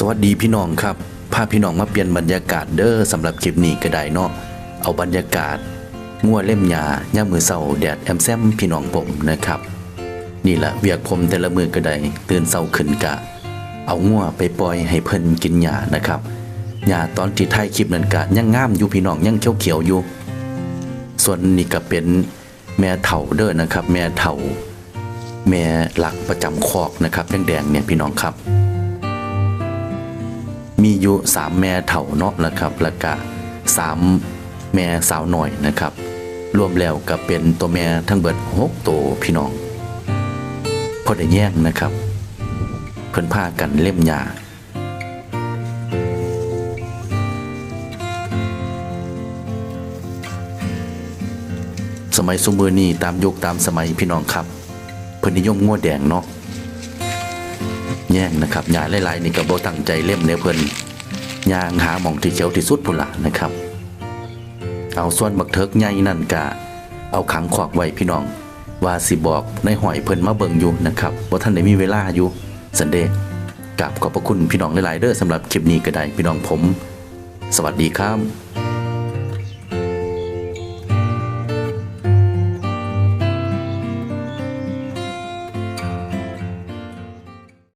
สวัสดีพี่น้องครับพาพี่น้องมาเปลี่ยนบรรยากาศเด้อสำหรับคลิปนี้ก็ได้เนาะเอาบรรยากาศงัวเล่มยาย่ามือเศร้าแดดแอมแซมพี่น้องผมนะครับ นี่แหละเวียกผมแต่ละมือก็ได้ตื่นเศร้าขึ้นกะ เอางัวไปปล่อยให้เพิ่นกินหญ้านะครับหญ้าตอนที่ถ่ายคลิปนั้นกะยังงามอยู่พี่น้องยังเขียวๆอยู่ ส่วนนี่ก็เป็นแม่เฒ่าเด้อนะครับ แม่เฒ่า แม่หลักประจำคอกนะครับแดงๆเนี่ยพี่น้องครับ มีอยู่สามแม่เถ่าเนาะนะครับ แล้วก็สามแม่สาวหน่อยนะครับ รวมแล้วก็เป็นตัวแม่ทั้งเบิดหกตัวพี่น้องพอได้แยกนะครับ เพิ่นพากันเล่มยาสมัยสมือนี้ตามยุคตามสมัยพี่น้องครับ เพิ่นนิยมงัวแดงเนาะ แย่งนะครับยาหลายๆนี่ก็บ่ตั้งใจเล่มเนี่ยเพิ่นยางหาหมองที่เขียวที่สุดพุ่นละนะครับ เอาส่วนบักเทิกใหญ่นั่นกะเอาขังขวากไว้พี่น้อง ว่าสิบอกในหอยเพิ่นมาเบิ่งอยู่นะครับว่าท่านได้มีเวลาอยู่สันเดย์กับขอบพระคุณพี่น้องหลายๆเด้อสำหรับคลิปนี้ก็ได้พี่น้องผม สวัสดีครับ